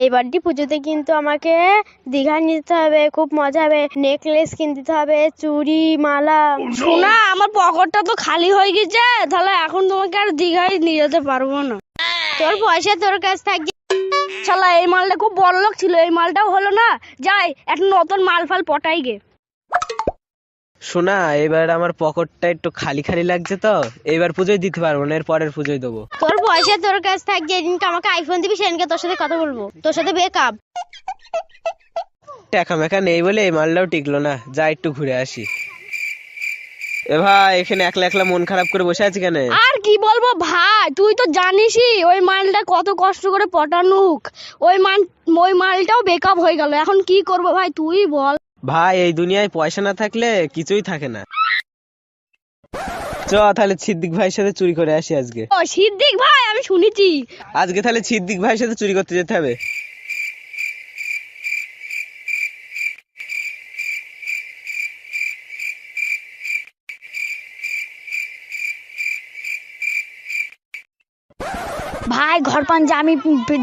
এবারটি পুজোতে কিন্তু আমাকে দীঘা নিতে হবে খুব মজা হবে। নেকলেস কিনতে হবে চুড়ি মালা। সোনা আমার পকেটটা তো খালি হয়ে গেছে তাহলে এখন তোমাকে আর দীঘায় নিয়ে যেতে পারব না। তোর পয়সা তোর কাছে থাকবে শালা এই মালটা খুব বড় লোক ছিল এই মালটাও হলো না। যাই একটা নতুন মাল ফাল পটাই গে। শোনা এবার আমার পকেটটা একটু খালি খালি লাগছে তো এবার পুজোয় দিতে পারব না এর পরের পুজোয় দেবো। তোর পয়সা তোর কাছে থাকবে যেদিনকে আমাকে আইফোন দিবি সেদিনকে তোর সাথে কথা বলব। তোর সাথে বেকআপ টাকা মেকা নেই বলে এই মালটাও টিকলো না যা একটু ঘুরে আসি। এ ভাই এখানে একলা একলা মন খারাপ করে বসে আছি কেন? আর কি বলব ভাই তুই তো জানিসই ওই মালটা কত কষ্ট করে পটানুক ওই মান ওই মালটাও বেকআপ হয়ে গেল এখন কি করব ভাই তুই বল। ভাই এই দুনিয়ায় পয়সা না থাকলে কিছুই থাকে না। চ তাহলে সিদ্দিক ভাইয়ের সাথে চুরি করে আসি আজকে। ও সিদ্দিক ভাই আমি শুনেছি। আজকে তাহলে সিদ্দিক ভাইয়ের সাথে চুরি করতে যেতে হবে। ভাই ঘর পাঞ্জা আমি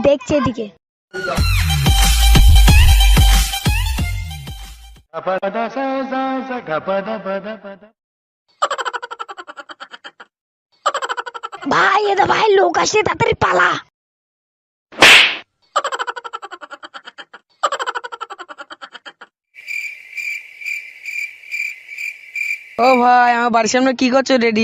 দেখছি এদিকে। ভাই এটা ভাই লোক আসে তাড়াতাড়ি পালা ও ভাই আমার বাড়ির সামনে কি করছ রেডি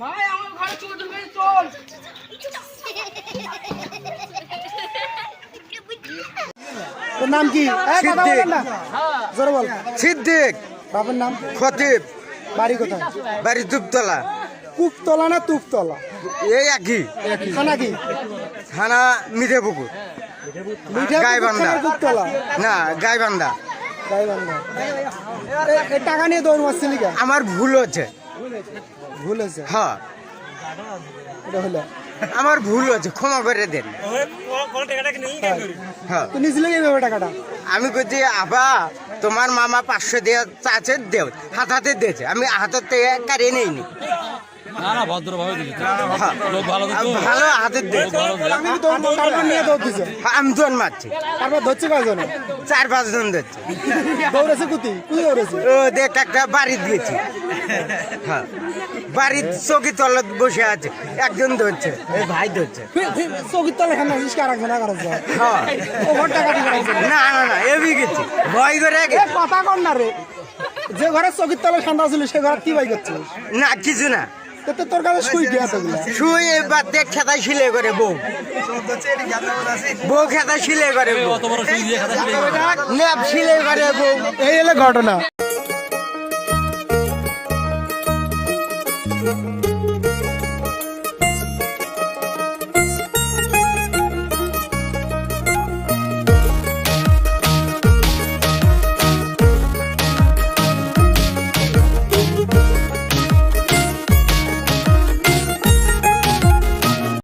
ভাই আমার ঘরে চোর চোর তোর নাম কি? না। জোরে বল। সিদ্দিক। বাবার নাম? খতিব। বাড়ি কোথায়? বাড়ি দুপতলা কুপতলা না তুপতলা? এই একই। খানা কি? থানা মিঠে পুকুর গাইবান্ধা। কুপতলা? না গাইবান্ধা। গাইবান্ধা। টাকা নিয়ে দৌড় মারছিলি আমার ভুল হচ্ছে। ভুল হয়েছে? হ্যাঁ। এটা হলো। আমার ভুল হয়েছে ক্ষমা করে দেন। হ্যাঁ। টাকাটা? আমি কইছি আবা তোমার মামা পাঁচশো দিয়ে চাচের দেও। হাত হাতে দিয়েছে। আমি হাতের থেকে কারিয়ে নেইনি। হ্যাঁ। ভালো হাতের আমি নিয়ে দৌড় দিছে আমি জন মারছি। তারপর ধরছে কয়জন? চার পাঁচ জন দিচ্ছে দৌড়েছে কুতি? কুতি দৌড়েছে? ও দেখ একটা বাড়ি দিয়েছি হ্যাঁ বাড়ির চৌকি তলত বসে আছে। একজন ধরছে এই ভাই ধরছে। তলে খান আসিস কারা খানা করেছে হ্যাঁ। না না না এবি গেছি। ভয় করে এ গেছি। কথা কর না রে। যে ঘরে চৌকির তলে ঠান্ডা ছিল সে ঘরে কি বাই করছিস? না কিছু না। তো তো তোর কাছে শুই গিয়া তোগুলা শুয়ে এবার দেখ খেতা শিলে করে বউ। বউ খেতা শিলে করে বউ। ন্যাপ শিলে করে বউ। এই হলো ঘটনা।